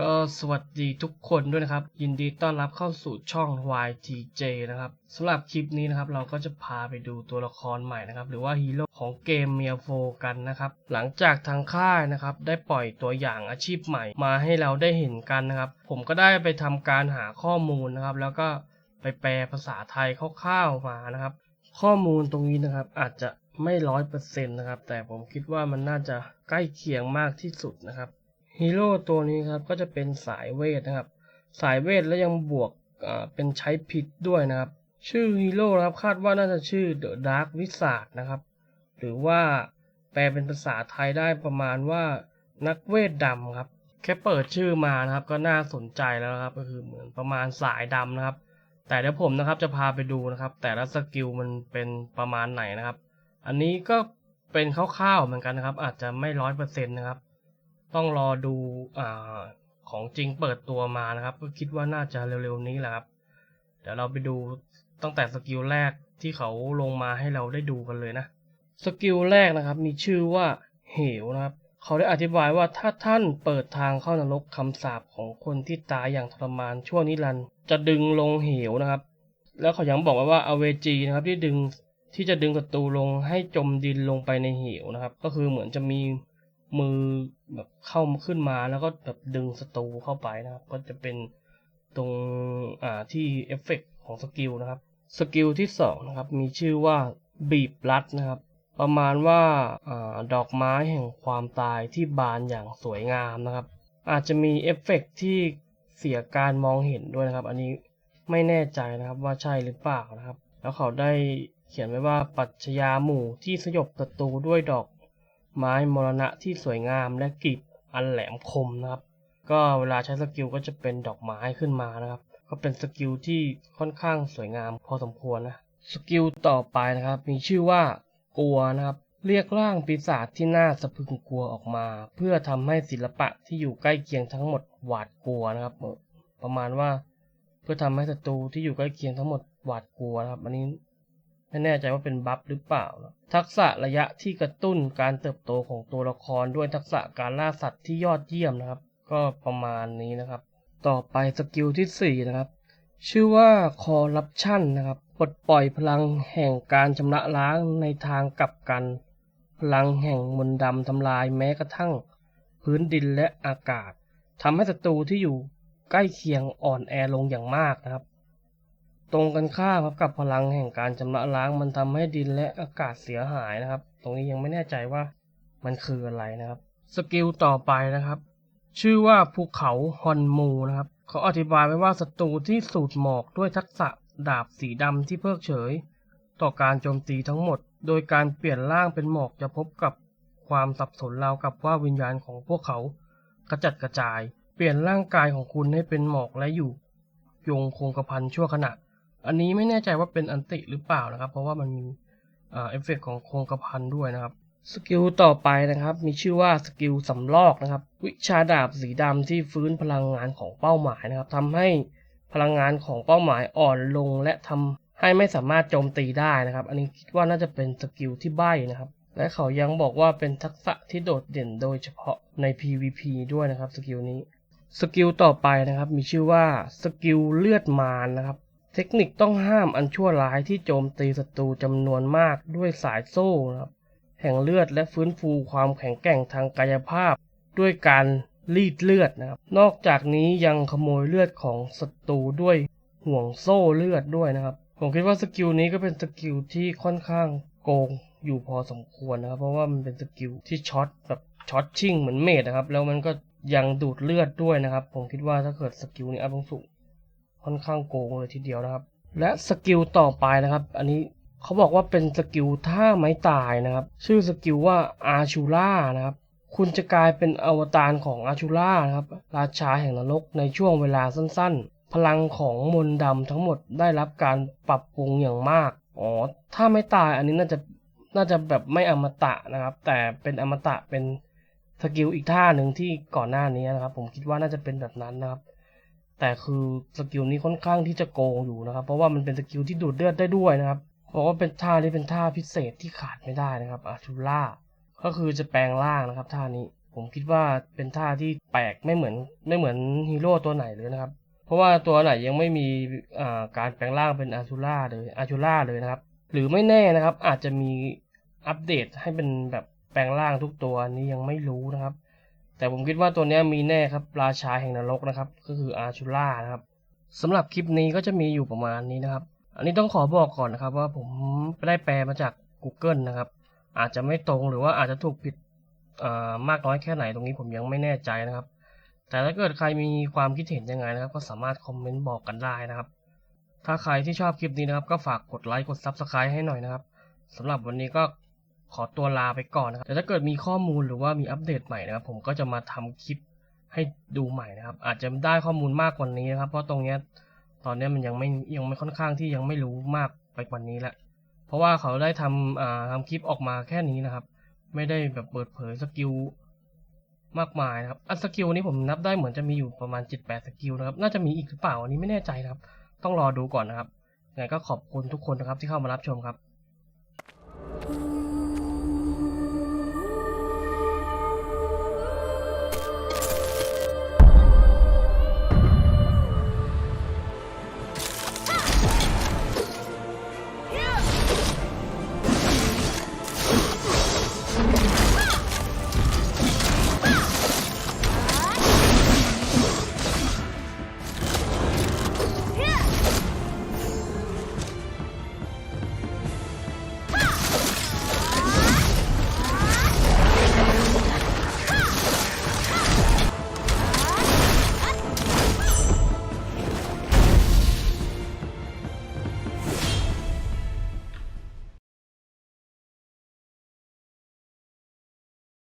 ก็สวัสดีทุกคนด้วยนะครับ ยินดีต้อนรับเข้าสู่ช่อง YTJ นะครับสำหรับคลิปนี้นะครับเราก็จะพาไปดูตัวละครใหม่นะครับหรือว่าฮีโร่ของเกมเมียโฟกันนะครับหลังจากทางค่ายนะครับได้ปล่อยตัวอย่างอาชีพใหม่มาให้เราได้เห็นกันนะครับ ผมก็ได้ไปทำการหาข้อมูลนะครับ แล้วก็ไปแปลภาษาไทยคร่าวๆมานะครับ ข้อมูลตรงนี้นะครับอาจจะไม่ร้อยเปอร์เซ็นต์นะครับแต่ผมคิดว่ามันน่าจะใกล้เคียงมากที่สุดนะครับ ฮีโร่ตัวนี้ครับก็จะเป็นสายเวทนะครับ สายเวทแล้วยังบวกเป็นใช้ผิดด้วยนะครับ ชื่อฮีโร่นะครับคาดว่าน่าจะชื่อเดอะดาร์กวิสาดนะครับ หรือว่าแปลเป็นภาษาไทยได้ประมาณว่านักเวทดำครับ แค่เปิดชื่อมานะครับ ก็น่าสนใจแล้วครับ ก็คือเหมือนประมาณสายดำนะครับ แต่เดี๋ยวผมนะครับจะพาไปดูนะครับ แต่ละสกิลมันเป็นประมาณไหนนะครับ อันนี้ก็เป็นคร่าวๆเหมือนกันนะครับ อาจจะไม่ร้อยเปอร์เซ็นต์นะครับ ต้องรอดูอของจริงเปิดตัวมานะครับ ก็คิดว่าน่าจะเร็วๆนี้แหละครับ เดี๋ยวเราไปดูตั้งแต่สกิลแรกที่เขาลงมาให้เราได้ดูกันเลยนะ สกิลแรกนะครับ มีชื่อว่าเหวนะครับ เขาได้อธิบายว่าถ้าท่านเปิดทางเข้านรกคำสาปของคนที่ตายอย่างทรมานชั่วนิรันด์จะดึงลงเหวนะครับ แล้วเขายังบอกไว้ว่าอเวจีนะครับที่ดึงที่จะดึงศัตรูลงให้จมดินลงไปในเหวนะครับ ก็คือเหมือนจะมี มือแบบเข้าขึ้นมาแล้วก็แบบดึงศัตรูเข้าไปนะครับ ก็จะเป็นตรงอ่าที่เอฟเฟกต์ของสกิลนะครับสกิลที่สองนะครับมีชื่อว่าบีบรัดนะครับ ประมาณว่าอาดอกไม้แห่งความตายที่บานอย่างสวยงามนะครับ อาจจะมีเอฟเฟกต์ที่เสียการมองเห็นด้วยนะครับ อันนี้ไม่แน่ใจนะครับว่าใช่หรือเปล่านะครับ แล้วเขาได้เขียนไว้ว่าปรัชญาหมู่ที่สยบศัตรูด้วยดอก ไม้มรณะที่สวยงามและกลีบอันแหลมคมนะครับ ก็เวลาใช้สกิลก็จะเป็นดอกไม้ขึ้นมานะครับ ก็เป็นสกิลที่ค่อนข้างสวยงามพอสมควรนะสกิลต่อไปนะครับ มีชื่อว่ากลัวนะครับ เรียกร่างปีศาจที่น่าสะพึงกลัวออกมา เพื่อทำให้ศิลปะที่อยู่ใกล้เคียงทั้งหมดหวาดกลัวนะครับ ประมาณว่า เพื่อทำให้ศัตรูที่อยู่ใกล้เคียงทั้งหมดหวาดกลัวนะครับ อันนี้ ไม่แน่ใจว่าเป็นบัฟหรือเปล่า ทักษะระยะที่กระตุ้นการเติบโตของตัวละครด้วยทักษะการล่าสัตว์ที่ยอดเยี่ยมนะครับ ก็ประมาณนี้นะครับ ต่อไปสกิลที่ 4 นะครับ ชื่อว่าคอร์รัปชันนะครับปลดปล่อยพลังแห่งการชำระล้างในทางกลับกัน พลังแห่งมนต์ดำทำลายแม้กระทั่ง พื้นดินและอากาศทำให้ศัตรูที่อยู่ใกล้เคียงอ่อนแอลงอย่างมากนะครับ ตรงกันข้ามครับกับพลังแห่งการชำระล้างมันทำให้ดินและอากาศเสียหายนะครับ ตรงนี้ยังไม่แน่ใจว่ามันคืออะไรนะครับ สกิลต่อไปนะครับ ชื่อว่าภูเขาฮอนมูนะครับเขาอธิบายไว้ว่าศัตรูที่สูดหมอกด้วยทักษะดาบสีดำที่เพิกเฉย ต่อการโจมตีทั้งหมด โดยการเปลี่ยนร่างเป็นหมอกจะพบกับความสับสนราวกับว่าวิญญาณของพวกเขากระจัดกระจาย เปลี่ยนร่างกายของคุณให้เป็นหมอกและอยู่ ยงคงกระพันชั่วขณะ อันนี้ไม่แน่ใจว่าเป็นอันติหรือเปล่านะครับ เพราะว่ามันมีอเอฟเฟกต์ของโครงกระพันด้วยนะครับสกิลต่อไปนะครับ มีชื่อว่าสกิลสำลอกนะครับ วิชาดาบสีดำที่ฟื้นพลังงานของเป้าหมายนะครับทำให้พลังงานของเป้าหมายอ่อนลง และทำให้ไม่สามารถโจมตีได้นะครับ อันนี้คิดว่าน่าจะเป็นสกิลที่ใบ้นะครับและเขายังบอกว่าเป็นทักษะที่โดดเด่นโดยเฉพาะใน PVP ด้วยนะครับสกิลนี้ สกิลต่อไปนะครับมีชื่อว่าสกิลเลือดมารนะครับ เทคนิคต้องห้ามอันชั่วร้ายที่โจมตีศัตรูจำนวนมากด้วยสายโซ่นะครับแห่งเลือดและฟื้นฟูความแข็งแกร่งทางกายภาพ ด้วยการรีดเลือดนะครับ นอกจากนี้ยังขโมยเลือดของศัตรูด้วยห่วงโซ่เลือดด้วยนะครับ ผมคิดว่าสกิลนี้ก็เป็นสกิลที่ค่อนข้างโกงอยู่พอสมควรนะครับ เพราะว่ามันเป็นสกิลที่ช็อตแบบช็อตชิ่งเหมือนเมดนะครับ แล้วมันก็ยังดูดเลือดด้วยนะครับ ผมคิดว่าถ้าเกิดสกิลนี้อัพสูง ค่อนข้างโกงเลยทีเดียวนะครับ และสกิลต่อไปนะครับ อันนี้เขาบอกว่าเป็นสกิลท่าไม้ตายนะครับ ชื่อสกิลว่าอาชูล่านะครับ คุณจะกลายเป็นอวตารของอาชูล่านะครับ ราชาแห่งนรกในช่วงเวลาสั้นๆ พลังของมนต์ดำทั้งหมดได้รับการปรับปรุงอย่างมาก อ๋อ ถ้าไม่ตายอันนี้น่าจะน่าจะแบบไม่อมตะนะครับ แต่เป็นอมตะเป็นสกิลอีกท่าหนึ่งที่ก่อนหน้านี้นะครับ ผมคิดว่าน่าจะเป็นแบบนั้นนะครับ แต่คือสกิลนี้ค่อนข้างที่จะโกงอยู่นะครับ เพราะว่ามันเป็นสกิลที่ดูดเลือดได้ด้วยนะครับบอกว่าเป็นท่าที่เป็นท่าพิเศษที่ขาดไม่ได้นะครับอาชูล่าก็คือจะแปลงร่างนะครับท่านี้ผมคิดว่าเป็นท่าที่แปลกไม่เหมือนไม่เหมือนฮีโร่ตัวไหนเลยนะครับ เพราะว่าตัวไหนยังไม่มีการแปลงร่างเป็นอาชูล่าเลยอาชูล่าเลยนะครับ หรือไม่แน่นะครับอาจจะมีอัปเดตให้เป็นแบบแปลงร่างทุกตัวนี้ยังไม่รู้นะครับ แต่ผมคิดว่าตัวนี้มีแน่ครับราชาแห่งนรกนะครับ ก็คืออาชูล่านะครับสำหรับคลิปนี้ก็จะมีอยู่ประมาณนี้นะครับ อันนี้ต้องขอบอกก่อนนะครับ ว่าผมได้แปลมาจาก Google นะครับ อาจจะไม่ตรงหรือว่าอาจจะถูกผิดอ่ามากน้อยแค่ไหนตรงนี้ผมยังไม่แน่ใจนะครับ แต่ถ้าเกิดใครมีความคิดเห็นยังไงนะครับ ก็สามารถคอมเมนต์บอกกันได้นะครับ ถ้าใครที่ชอบคลิปนี้นะครับ ก็ฝากกดไลค์กด Subscribe ให้หน่อยนะครับสำหรับวันนี้ก็ ขอตัวลาไปก่อนนะครับแต่ถ้าเกิดมีข้อมูลหรือว่ามีอัปเดตใหม่นะครับ ผมก็จะมาทำคลิปให้ดูใหม่นะครับ อาจจะได้ข้อมูลมากกว่านี้นะครับ เพราะตรงเนี้ยตอนเนี้ยมันยังไม่ยังไม่ค่อนข้างที่ยังไม่รู้มากไปกว่านี้ล้วเพราะว่าเขาได้ทำอ่าทำคลิปออกมาแค่นี้นะครับ ไม่ได้แบบเปิดเผยสกิลมากมายนะครับอันสกิลนี้ผมนับได้เหมือนจะมีอยู่ประมาณ 7-8 สกิลนะครับ น่าจะมีอีกหรือเปล่าอันนี้ไม่แน่ใจนะครับ ต้องรอดูก่อนนะครับยังไงก็ขอบคุณทุกคนนะครับที่เข้ามารับชมครับ